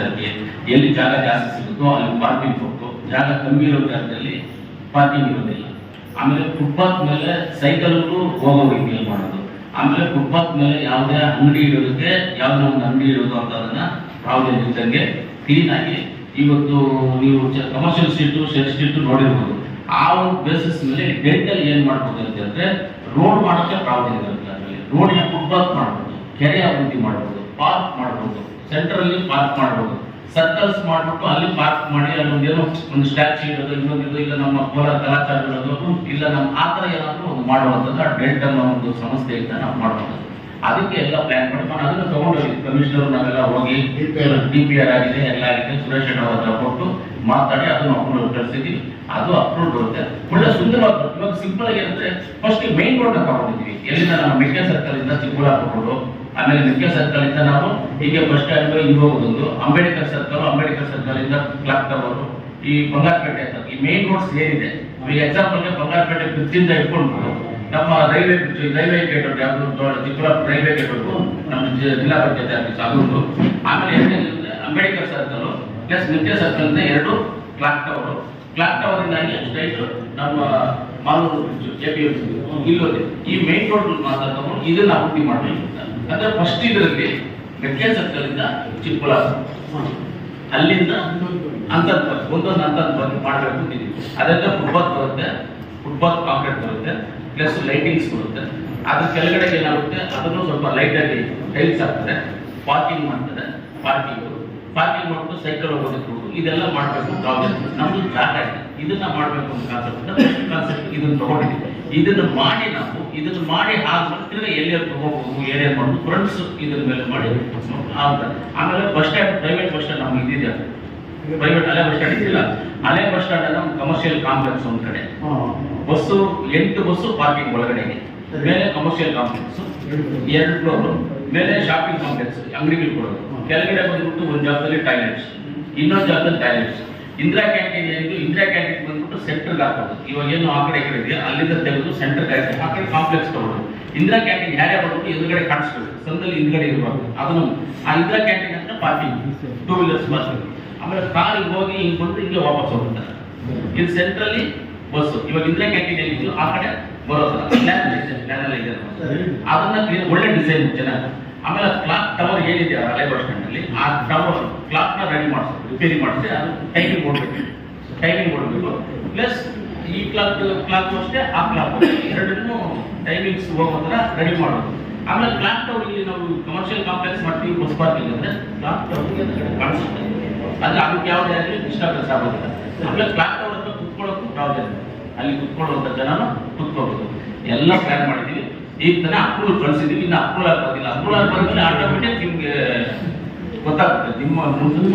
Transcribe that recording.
ಹಾಕಿ ಎಲ್ಲಿ ಜಾಗ ಜಾಸ್ತಿ ಸಿಗುತ್ತೋ ಅಲ್ಲಿ ಪಾರ್ಕಿಂಗ್ ಕೊಟ್ಟು ಜಾಗ ಕಮ್ಮಿ ಇರೋ ಜಾಗದಲ್ಲಿ ಪಾರ್ಕಿಂಗ್ ಇರೋದಿಲ್ಲ. ಆಮೇಲೆ ಫುಟ್ಪಾತ್ ಮೇಲೆ ಸೈಕಲ್ಗಳು ಹೋಗೋ ರೀತಿಯಲ್ಲಿ ಮಾಡೋದು. ಆಮೇಲೆ ಫುಟ್ಪಾತ್ ಮೇಲೆ ಯಾವುದೇ ಅಂಗಡಿ ಇಡೋದಕ್ಕೆ ಯಾವುದೇ ಒಂದು ಅಂಗಡಿ ಇಡೋದು ಅಂತ ಅದನ್ನ ಪ್ರಾಬ್ಲಮ್ ಇದ್ದಂಗೆ ಕ್ಲೀನ್ ಇವತ್ತು ನೀವು ಕಮರ್ಷಿಯಲ್ ಸ್ಟ್ರೀಟು ಶೆಡ್ ಸ್ಟ್ರೀಟು ನೋಡಿರ್ಬೋದು. ಆ ಒಂದು ಬೇಸಿಸ್ ಮೇಲೆ ಡೆಂಟಲ್ ಏನು ಮಾಡ್ಬೋದು ಅಂತ ಹೇಳಿದ್ರೆ ರೋಡ್ ಮಾಡೋಕ್ಕೆ ಪ್ರಾಬ್ಲಮ್ ಇರುತ್ತೆ ಅದರಲ್ಲಿ ರೋಡಿನ ಫುಟ್ಪಾತ್ ಮಾಡ್ಬೋದು, ಕೆರೆ ಅಭಿವೃದ್ಧಿ ಮಾಡ್ಬೋದು ಪಾರ್ಕ್ ಮಾಡ್ಬೋದು. ಸೆಂಟ್ರಲ್ಲಿ ಪಾರ್ಕ್ ಮಾಡ್ಬೋದು. ಸರ್ಕಲ್ಸ್ ಮಾಡ್ಬಿಟ್ಟು ಅಲ್ಲಿ ಪಾರ್ಕ್ ಮಾಡಿ ಅಲ್ಲಿ ಒಂದೇನೋ ಒಂದು ಸ್ಟ್ಯಾಚು ಇರೋದು ಇನ್ನೊಂದು ಇದು ಇಲ್ಲ ನಮ್ಮ ಕೋಲ ಇರೋದು ಇಲ್ಲ ನಮ್ಮ ಆ ಥರ ಏನಾದರೂ ಒಂದು ಮಾಡುವಂಥದ್ದು ಆ ಡೆಲ್ಟ್ ಅನ್ನೋ ಒಂದು ಸಂಸ್ಥೆಯಿಂದ ನಾವು ಮಾಡ್ಬೋದು. ಅದಕ್ಕೆ ಎಲ್ಲ ಪ್ಲಾನ್ ಮಾಡ್ಕೊಂಡು ನಾನು ಅದನ್ನು ತಗೊಂಡೋಗಿ ಕಮಿಷನರ್ ನಾವೆಲ್ಲ ಹೋಗಿ. ಡಿ ಪಿ ಆರ್ ಆಗಿದೆ ಎಲ್ಲ ಆಗಿದೆ ಸುರೇಶ್ ಅಣ್ಣ ಅವ್ರ ಹತ್ರ ಕೊಟ್ಟು ಮಾತಾಡಿ ಅದನ್ನು ಅಪ್ರೂವ್ ಕಳಿಸಿದ್ವಿ. ಅದು ಅಪ್ರೂವ್ ಬರುತ್ತೆ. ಒಳ್ಳೆ ಸುಂದರವಾಗಿ ಇವಾಗ ಸಿಂಪಲ್ ಆಗಿ ಅಂದ್ರೆ ಫಸ್ಟ್ ಮೇನ್ ರೋಡ್ ತಗೊಂಡಿದ್ವಿ ಎಲ್ಲಿಂದ ನಮ್ಮ ಮೆಕ್ಕೆ ಸರ್ಕಲ್ ಇಂದ ಚಿಕ್ಕಬಳ್ಳಾಪುರ ರೋಡ್ ಆಮೇಲೆ ಮೆಕ್ಕೆ ಸರ್ಕಲ್ ಇಂದ ನಾವು ಹೀಗೆ ಬಸ್ ಸ್ಟ್ಯಾಂಡ್ ಹಿಂಗೆ ಹೋಗೋದು ಅಂಬೇಡ್ಕರ್ ಸರ್ಕಲ್ ಅಂಬೇಡ್ಕರ್ ಸರ್ಕಲ್ ಇಂದ ಕ್ಲಾಕ್ ಟವರ್ ಈ ಬಂಗಾರಪೇಟೆ ಅಂತ ಈ ಮೇನ್ ರೋಡ್ಸ್ ಏನಿದೆ ಈಗ ಎಕ್ಸಾಂಪಲ್ಗೆ ಬಂಗಾರಪೇಟೆ ಬ್ರಿಡ್ಜಿಂದ ಇಟ್ಕೊಂಡು ನಮ್ಮ railway railway gate Chikkaballapura railway gate ನಮ್ಮ ಜಿ- ಜಿಲ್ಲಾ ಪಂಚಾಯತ್ ಆಫೀಸ್ ಅದೊಂದು ಆಮೇಲೆ Ambedkar circle plus Nitya circle ಅಂತ ಎರಡು ಕ್ಲಾಕ್ ಟವರ್ ಕ್ಲಾಕ್ ಟವರ್ ಇಂದಾಗಿ ಸ್ಟ್ರೈಟ್ ನಮ್ಮ ಮಾಲೂರು ಎ ಪಿ ಇಲ್ಲೋದೆ. ಈ ಮೇನ್ ರೋಡ್ ಮಾತ್ರ ತಗೊಂಡು ಇದನ್ನ ಅಭಿವೃದ್ಧಿ ಮಾಡಬೇಕು ಅಂದ್ರೆ ಫಸ್ಟ್ ಇದರಲ್ಲಿ ಮೆಕ್ಕೆ ಸರ್ಕಲ್ ಇಂದ ಅಲ್ಲಿಂದ ಅಂತ ಒಂದೊಂದು ಅಂತ ಮಾಡಬೇಕು ಅದರಿಂದ ಫುಟ್ಬಾತ್ ಬರುತ್ತೆ ಫುಟ್ಬಾತ್ ಕಾಂಕ್ರೀಟ್ ಬರುತ್ತೆ. ಪ್ಲಸ್ ಲೈಟಿಂಗ್ಸ್ ಬರುತ್ತೆ. ಅದ್ರ ಕೆಳಗಡೆ ಏನಾಗುತ್ತೆ? ಅದನ್ನು ಸ್ವಲ್ಪ ಲೈಟ್ ಆಗಿ ಟೈಲ್ಸ್ ಆಗ್ತದೆ. ಪಾರ್ಕಿಂಗ್ ಮಾಡ್ತಾರೆ ಪಾರ್ಕಿಂಗ್ ಪಾರ್ಕಿಂಗ್ ಮಾಡ್ಕೊಂಡು ಸೈಕಲ್ ಹೋಗೋದಕ್ಕೆ ಹೋಗು. ಇದೆಲ್ಲ ಮಾಡಬೇಕು ಪ್ರಾಬ್ಲಮ್ ನಮ್ದು ಜಾಗ ಇದೆ. ಇದನ್ನ ಮಾಡಬೇಕು ಅಂತ ಕಾನ್ಸೆಪ್ಟ್ ಕಾನ್ಸೆಪ್ಟ್ ಇದನ್ನ ತಗೊಂಡಿದ್ದೀವಿ ಇದನ್ನ ಮಾಡಿ ನಾವು, ಇದನ್ನ ಮಾಡಿ ಆದ್ಮೇಲೆ ತಿರ್ಗಾ ಎಲ್ಲಿ ಏರಿಯಾ ಮಾಡೋದು ಫ್ರೆಂಡ್ಸ್ ಇದ್ರ ಮೇಲೆ ಮಾಡಿ ಆಗುತ್ತೆ. ಆಮೇಲೆ bus stand private bus stand ನಮ್ಗೆ ಇದಿದೆ. ಪ್ರೈವೇಟ್ ಅಲೆ ಬಸ್ ಸ್ಟ್ಯಾಂಡ್ ಇದೆಯಲ್ಲ ಅಲೆ ಬಸ್ ಸ್ಟ್ಯಾಂಡ್ ನಮ್ಮ ಕಮರ್ಷಿಯಲ್ ಕಾಂಪ್ಲೆಕ್ಸ್ ಒಂದ್ ಕಡೆ. ಬಸ್ಸು ಎಂಟು ಬಸ್ಸು ಪಾರ್ಕಿಂಗ್ ಒಳಗಡೆ ಇದೆ. ಮೇಲೆ ಕಮರ್ಷಿಯಲ್ ಕಾಂಪ್ಲೆಕ್ಸ್ ಎರಡು ಫ್ಲೋರ್ ಮೇಲೆ ಶಾಪಿಂಗ್ ಕಾಂಪ್ಲೆಕ್ಸ್ ಅಂಗಡಿಗಳು ಕೊಡೋದು ಕೆಳಗಡೆ ಬಂದ್ಬಿಟ್ಟು ಒಂದು ಜಾಗದಲ್ಲಿ ಟಾಯ್ಲೆಟ್ಸ್ ಇನ್ನೊಂದು ಜಾಗದಲ್ಲಿ ಟಾಯ್ಲೆಟ್ಸ್ ಇಂದಿರಾ ಕ್ಯಾಂಟೀನ್ ಏನಿದೆ ಇಂದಿರಾ ಕ್ಯಾಂಟೀನ್ ಬಂದ್ಬಿಟ್ಟು ಸೆಂಟರ್ಗೆ ಹಾಕೋದು. ಇವಾಗ ಏನು ಆ ಕಡೆ ಕಡೆ ಇದೆಯಾ ಅಲ್ಲಿಂದ ತೆಗೆದು ಸೆಂಟರ್ಗೆ ಹಾಕಿ ಆ ಕಡೆ ಕಾಂಪ್ಲೆಕ್ಸ್ ತಗೊಳ್ಳೋದು. ಇಂದಿರಾ ಕ್ಯಾಂಟೀನ್ ಯಾರೇ ಬಂದ್ಬಿಟ್ಟು ಎದುರುಗಡೆ ಕಾಣಿಸ್ಬೇಕು ಸಂದಲ್ಲಿ ಹಿಂದ್ಗಡೆ ಇರಬಾರ್ದು. ಅದನ್ನು ಆ ಇಂದಿರಾ ಕ್ಯಾಂಟೀನ್ ಹತ್ರ ಪಾರ್ಕಿಂಗ್ ಟೂ ವೀಲರ್ಸ್ ಬಸ್ ಆಮೇಲೆ ಕಾರಿಗೆ ಹೋಗಿ ಹಿಂಗೆ ಬಂದು ಹಿಂಗೆ ವಾಪಸ್ ಹೋಗ್ತಾರೆ. ಇದು ಸೆಂಟ್ರಲ್ಲಿ ಬಸ್ ಇವಾಗ ಇಂದ್ರೆ ಕ್ಯಾಂಟೀನ್ ಏನಿದ್ರು ಆ ಕಡೆ ಬರೋ ಥರ ಪ್ಲಾನ್ ಇದೆ ಅದನ್ನ ಒಳ್ಳೆ ಡಿಸೈನ್ ಚೆನ್ನಾಗಿ ಆಮೇಲೆ ಕ್ಲಾಕ್ ಟವರ್ ಏನಿದೆ ಲೈಬರ್ ಬಸ್ ಸ್ಟ್ಯಾಂಡ್ ಅಲ್ಲಿ, ಆ ಟವರ್ ಕ್ಲಾಕ್ನ ರೆಡಿ ಮಾಡಿಸ್ಬೇಕು ರಿಪೇರಿ ಮಾಡಿಸಿ ಅದು ಟೈಮಿಂಗ್ ಕೊಡ್ಬೇಕು. ಟೈಮಿಂಗ್ ಕೊಡಬೇಕು. ಪ್ಲಸ್ ಈ ಕ್ಲಾಕ್ ಕ್ಲಾಕ್ ಅಷ್ಟೇ, ಆ ಕ್ಲಾಕ್ ಎರಡನ್ನೂ ಟೈಮಿಂಗ್ಸ್ ಹೋಗೋದ್ರ ರೆಡಿ ಮಾಡೋದು. ಆಮೇಲೆ ಕ್ಲಾಕ್ ಟವರ್ ಇಲ್ಲಿ ನಾವು ಕಮರ್ಷಿಯಲ್ ಕಾಂಪ್ಲೆಕ್ಸ್ ಮಾಡ್ತೀವಿ ಬಸ್ ಪಾರ್ಕಿಂಗ್ ಅಂದ್ರೆ ಕ್ಲಾಕ್ ಟವರ್ ಕಾಣಿಸುತ್ತೆ ಅದು ಅದಕ್ಕೆ ಯಾವುದೇ ಆಗಲಿ ಡಿಸ್ಟರ್ಬೆನ್ಸ್ ಆಗೋದಿಲ್ಲ. ಆಮೇಲೆ ಕ್ಲಾಕ್ ಟವರ್ ಹತ್ರ ಕುತ್ಕೊಳ್ಳೋಕ್ಕೂ ಪ್ರಾಬ್ಲಮ್ ಅಲ್ಲಿ ಕುತ್ಕೊಳ್ಳುವಂಥ ಜನನು ಕುತ್ಕೋಬೇಕು ಎಲ್ಲ ಪ್ಲಾನ್ ಮಾಡಿದ್ದೀವಿ. ಈಗ ತಾನೇ ಅಪ್ರೂವಲ್ ಕಳಿಸಿದ್ದೀವಿ. ಇನ್ನು ಅಪ್ರೂವಲ್ ಆಗ್ಬೋದಿಲ್ಲ ಅಪ್ರೂವಲ್ ಬಂದ್ಮೇಲೆ ಆಟೋಮೆಟಿಕ್ ನಿಮ್ಗೆ ಗೊತ್ತಾಗುತ್ತೆ. ನಿಮ್ಮ ಮುಂದಿನ